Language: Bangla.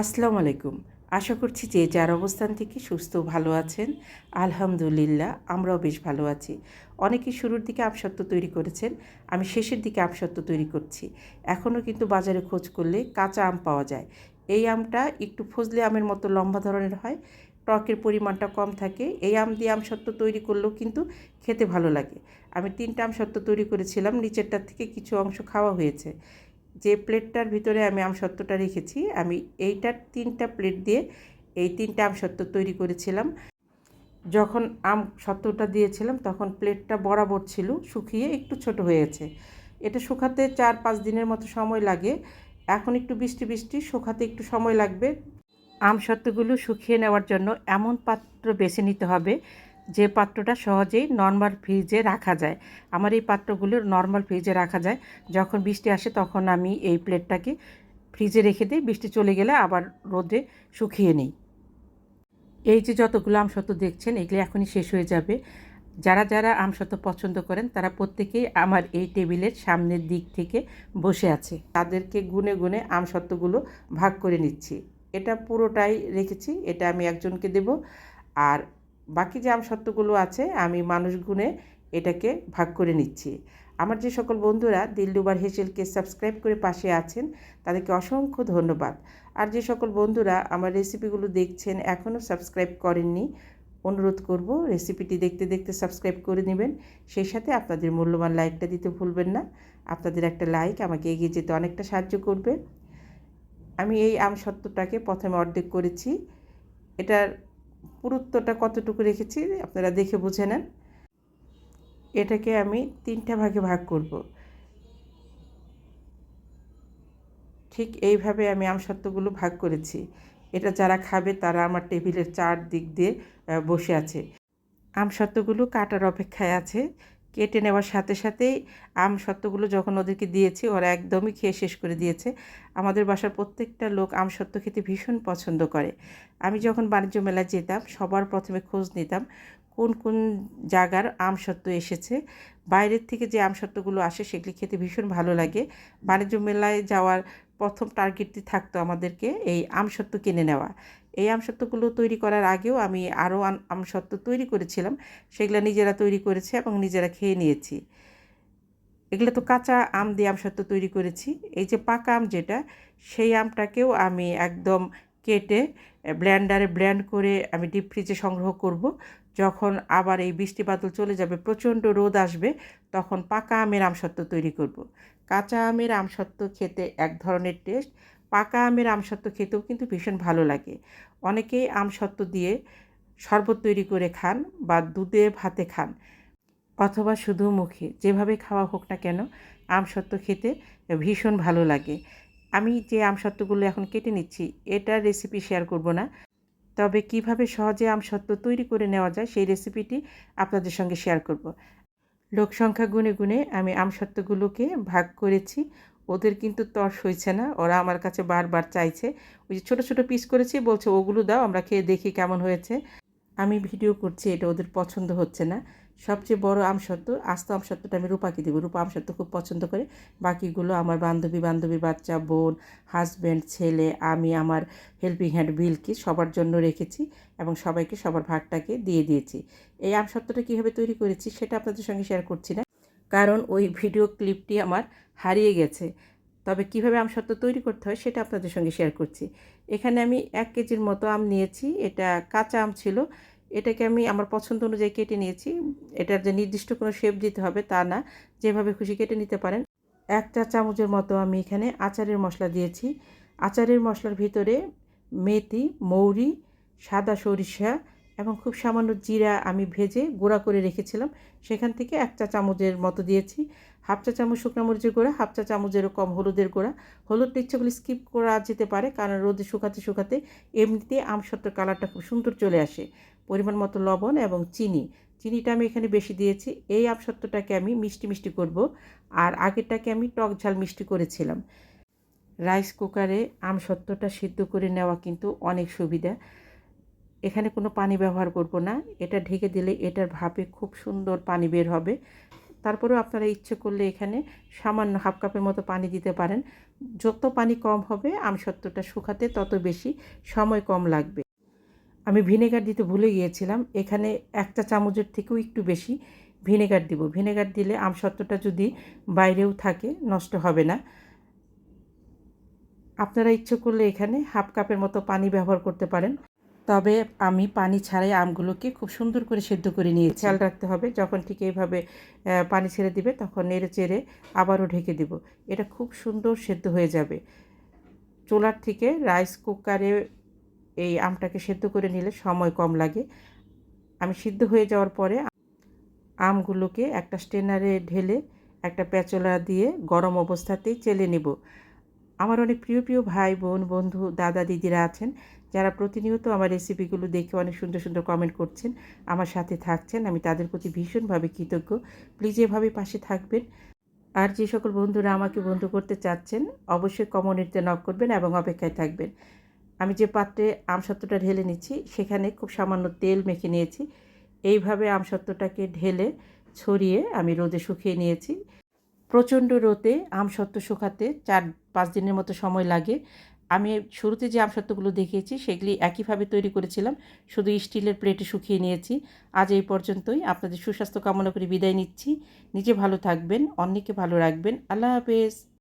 আসসালামু আলাইকুম। আশা করছি যে যার অবস্থান থেকে সুস্থ ভালো আছেন, আলহামদুলিল্লাহ আমরাও বেশ ভালো আছি। অনেকে শুরুর দিকে আমসত্ত্ব তৈরি করেছেন, আমি শেষের দিকে আমসত্ত্ব তৈরি করছি। এখনও কিন্তু বাজারে খোঁজ করলে কাঁচা আম পাওয়া যায়। এই আমটা একটু ফজলে আমের মতো লম্বা ধরনের হয়, টকের পরিমাণটা কম থাকে। এই আম দিয়ে আমসত্ত্ব তৈরি করলেও কিন্তু খেতে ভালো লাগে। আমি তিনটা আমসত্ত্ব তৈরি করেছিলাম, নিচেরটার থেকে কিছু অংশ খাওয়া হয়েছে। যে প্লেটটার ভিতরে আমি আমসত্ত্বটা রেখেছি, আমি এইটার তিনটা প্লেট দিয়ে এই তিনটা আমসত্ত্ব তৈরি করেছিলাম। যখন আম সত্ত্বটা দিয়েছিলাম, তখন প্লেটটা বরাবর ছিল, শুকিয়ে একটু ছোট হয়েছে। এটা শুকাতে চার পাঁচ দিনের মতো সময় লাগে। এখন একটু বৃষ্টি বৃষ্টি, শুকাতে একটু সময় লাগবে। আম সত্ত্বগুলো শুকিয়ে নেওয়ার জন্য এমন পাত্র বেছে নিতে হবে যে পাত্রটা সহজেই নর্মাল ফ্রিজে রাখা যায়। আমার এই পাত্রগুলো নর্মাল ফ্রিজে রাখা যায়। যখন বৃষ্টি আসে তখন আমি এই প্লেটটাকে ফ্রিজে রেখে দিই। বৃষ্টি চলে গেলে আবার রোদে শুকিয়ে নিই। এই যে যতগুলো আমসত্ব দেখছেন, এগুলো এখনই শেষ হয়ে যাবে। যারা যারা আমসত্ব পছন্দ করেন, তারা প্রত্যেকেই আমার এই টেবিলের সামনের দিক থেকে বসে আছে। তাদেরকে গুনে গুনে আমসত্ত্বগুলো ভাগ করে নিচ্ছি। এটা পুরোটাই রেখেছি। এটা আমি একজনকে দেব। আর বাকি যে আমসত্ত্বগুলো আছে, আমি মানুষ গুণে এটাকে ভাগ করে নিচ্ছি। আমার যে সকল বন্ধুরা দিলডুবার হেসেলকে সাবস্ক্রাইব করে পাশে আছেন, তাদেরকে অসংখ্য ধন্যবাদ। আর যে সকল বন্ধুরা আমার রেসিপিগুলো দেখছেন, এখনও সাবস্ক্রাইব করেননি, অনুরোধ করব রেসিপিটি দেখতে দেখতে সাবস্ক্রাইব করে নেবেন। সেই সাথে আপনাদের মূল্যবান লাইকটা দিতে ভুলবেন না। আপনাদের একটা লাইক আমাকে এগিয়ে যেতে অনেকটা সাহায্য করবে। আমি এই আম সত্ত্বটাকে প্রথমে অর্ধেক করেছি। এটার পুরুত্বটা কতটুকু রেখেছি আপনারা দেখে বুঝে নেন। এটাকে আমি তিনটা ভাগে ভাগ করব। ঠিক এইভাবে আমি আমসত্ত্বগুলো ভাগ করেছি। এটা যারা খাবে তারা আমার টেবিলের চার দিক দিয়ে বসে আছে। আমসত্ত্বগুলো কাটার অপেক্ষায় আছে। কেটে নেওয়ার সাথে সাথেই আম সত্ত্বগুলো যখন ওদেরকে দিয়েছি, ওরা একদমই খেয়ে শেষ করে দিয়েছে। আমাদের বাসার প্রত্যেকটা লোক আম সত্ত্ব খেতে ভীষণ পছন্দ করে। আমি যখন বাণিজ্য মেলায় যেতাম, সবার প্রথমে খোঁজ নিতাম কোন কোন জায়গার আম সত্ত্ব এসেছে? বাইরের থেকে যে আম সত্ত্বগুলো আসে সেগুলি খেতে ভীষণ ভালো লাগে। বাণিজ্য মেলায় যাওয়ার প্রথম টার্গেটটি থাকতো আমাদেরকে এই আমসত্ত্ব কিনে নেওয়া। এই আমসত্ত্বগুলো তৈরি করার আগেও আমি আরও আমসত্ত্ব তৈরি করেছিলাম। সেগুলো নিজেরা তৈরি করেছে এবং নিজেরা খেয়ে নিয়েছি। এগুলো তো কাঁচা আম দিয়ে আমসত্ত্ব তৈরি করেছি। এই যে পাকা আম যেটা, সেই আমটাকেও আমি একদম কেটে ব্ল্যান্ডারে ব্ল্যান্ড করে আমি ডিপ ফ্রিজে সংগ্রহ করব। যখন আবার এই বৃষ্টি বাদল চলে যাবে, প্রচণ্ড রোদ আসবে, তখন পাকা আমের আমসত্ত্ব তৈরি করব। কাঁচা আমের আমসত্ত্ব খেতে এক ধরনের টেস্ট। পাকা আমের আমসত্ত্ব খেতেও কিন্তু ভীষণ ভালো লাগে। অনেকেই আমসত্ত্ব দিয়ে শরবত তৈরি করে খান বা দুধে ভাতে খান, অথবা শুধু মুখে। যেভাবে খাওয়া হোক না কেন, আমসত্ত্ব খেতে ভীষণ ভালো লাগে। আমি যে আমসত্ত্বগুলো এখন কেটে নিচ্ছি, এটার রেসিপি শেয়ার করব না। তবে কীভাবে সহজে আমসত্ত্ব তৈরি করে নেওয়া যায়, সেই রেসিপিটি আপনাদের সঙ্গে শেয়ার করব। লোক সংখ্যা গুনে গুনে আমি আমসত্ত্বগুলোকে ভাগ করেছি। ওদের কিন্তু তর্স হয়েছে না, ওরা আমার কাছে বারবার চাইছে। ওই যে ছোটো ছোটো পিস করেছি, বলছে, ওগুলো দাও, আমরা খেয়ে দেখি কেমন হয়েছে। আমি ভিডিও করছি, এটা ওদের পছন্দ হচ্ছে না। সবচেয়ে বড় আমসত্ত্ব, আস্ত আমসত্ত্বটা আমি রূপাকে দেবো। রূপা আমসত্ত্ব খুব পছন্দ করে। বাকিগুলো আমার বান্ধবী বান্ধবীর বাচ্চা, বোন হাজব্যান্ড ছেলে, আমি, আমার হেল্পিং হ্যান্ড বিলকে সবার জন্য রেখেছি এবং সবাইকে সবার ভাগটাকে দিয়ে দিয়েছি। এই আমসত্ত্বটা কীভাবে তৈরি করেছি সেটা আপনাদের সঙ্গে শেয়ার করছি না। কারণ ওই ভিডিও ক্লিপটি আমার হারিয়ে গেছে। তবে কীভাবে আমসত্ত্ব তৈরি করতে হয় সেটা আপনাদের সঙ্গে শেয়ার করছি। এখানে আমি এক কেজির মতো আম নিয়েছি। এটা কাঁচা আম ছিল। এটাকে আমি আমার পছন্দ অনুযায়ী কেটে নিয়েছি। এটার যে নির্দিষ্ট কোনো শেপ দিতে হবে তা না। যেভাবে খুশি কেটে নিতে পারেন। এক চা চামচের মতো আমি এখানে আচারের মশলা দিয়েছি। আচারের মশলার ভিতরে মেথি, মৌরি, সাদা সরিষা এবং খুব সামান্য জিরা আমি ভেজে গুঁড়া করে রেখেছিলাম। সেখান থেকে এক চা চামচের মতো দিয়েছি। হাফ চা চামচ শুকনো মরিচের গুঁড়া, হাফ চা চামচেরও কম হলুদের গুঁড়া। হলুদটা ইচ্ছেগুলি স্কিপ করা যেতে পারে, কারণ রোদে শুকাতে শুকাতে এমনিতে আমসত্ত্বের কালারটা খুব সুন্দর চলে আসে। পরিমাণ মতো লবণ এবং চিনি। চিনিটা আমি এখানে বেশি দিয়েছি। এই আমসত্ত্বটাকে আমি মিষ্টি মিষ্টি করব। আর আগেরটাকে আমি টক ঝাল মিষ্টি করেছিলাম। রাইস কুকারে আমসত্ত্বটা সিদ্ধ করে নেওয়া কিন্তু অনেক সুবিধা। এখানে কোনো পানি ব্যবহার করব না। এটা ঢেকে দিলে এটার ভাপে খুব সুন্দর পানি বের হবে। তারপরেও আপনারা ইচ্ছে করলে এখানে সামান্য হাফ কাপের মতো পানি দিতে পারেন। যত পানি কম হবে আমসত্ত্বটা শুকাতে তত বেশি সময় কম লাগবে। আমি ভিনেগার দিতে ভুলে গিয়েছিলাম। এখানে একটা চামচের থেকেও একটু বেশি ভিনেগার দিব। ভিনেগার দিলে আমসত্ত্বটা যদি বাইরেও থাকে, নষ্ট হবে না। আপনারা ইচ্ছে করলে এখানে হাফ কাপের মতো পানি ব্যবহার করতে পারেন। তবে আমি পানি ছাড়াই আমগুলোকে খুব সুন্দর করে সেদ্ধ করে নিয়ে খেয়াল রাখতে হবে, যখন ঠিক এইভাবে পানি ছেড়ে দিবে তখন নেড়ে চেড়ে আবারও ঢেকে দিব। এটা খুব সুন্দর সেদ্ধ হয়ে যাবে। চুলার থেকে রাইস কুকারে এই আমটাকে সেদ্ধ করে নিলে সময় কম লাগে। আমি সিদ্ধ হয়ে যাওয়ার পরে আমগুলোকে একটা স্টেনারে ঢেলে একটা প্যাচোলা দিয়ে গরম অবস্থাতেই চেলে নেব। আমার অনেক প্রিয় প্রিয় ভাই, বোন, বন্ধু, দাদা, দিদিরা আছেন যারা প্রতিনিয়ত আমার রেসিপিগুলো দেখে অনেক সুন্দর সুন্দর কমেন্ট করছেন, আমার সাথে থাকছেন, আমি তাদের প্রতি ভীষণভাবে কৃতজ্ঞ। প্লিজ এভাবে পাশে থাকবেন। আর যে সকল বন্ধুরা আমাকে বন্ধু করতে চাচ্ছেন, অবশ্যই কমিউনিটিতে নক করবেন এবং অপেক্ষায় থাকবেন। আমি যে পাত্রে আমসত্ত্বটা ঢেলে নিচ্ছি, সেখানে খুব সামান্য তেল মেখে নিয়েছি। এইভাবে আমসত্ত্বটাকে ঢেলে ছড়িয়ে আমি রোদে শুকিয়ে নিয়েছি। প্রচণ্ড রোদে আমসত্ত্ব শুকাতে চার পাঁচ দিনের মতো সময় লাগে। আমি শুরুতে যে আমসত্ত্বগুলো দেখিয়েছি, সেগুলি একইভাবে তৈরি করেছিলাম। শুধু স্টিলের প্লেটে শুকিয়ে নিয়েছি। আজ এই পর্যন্তই। আপনাদের সুস্বাস্থ্য কামনা করে বিদায় নিচ্ছি। নিজে ভালো থাকবেন, অন্যকে ভালো রাখবেন। আল্লাহ হাফেজ।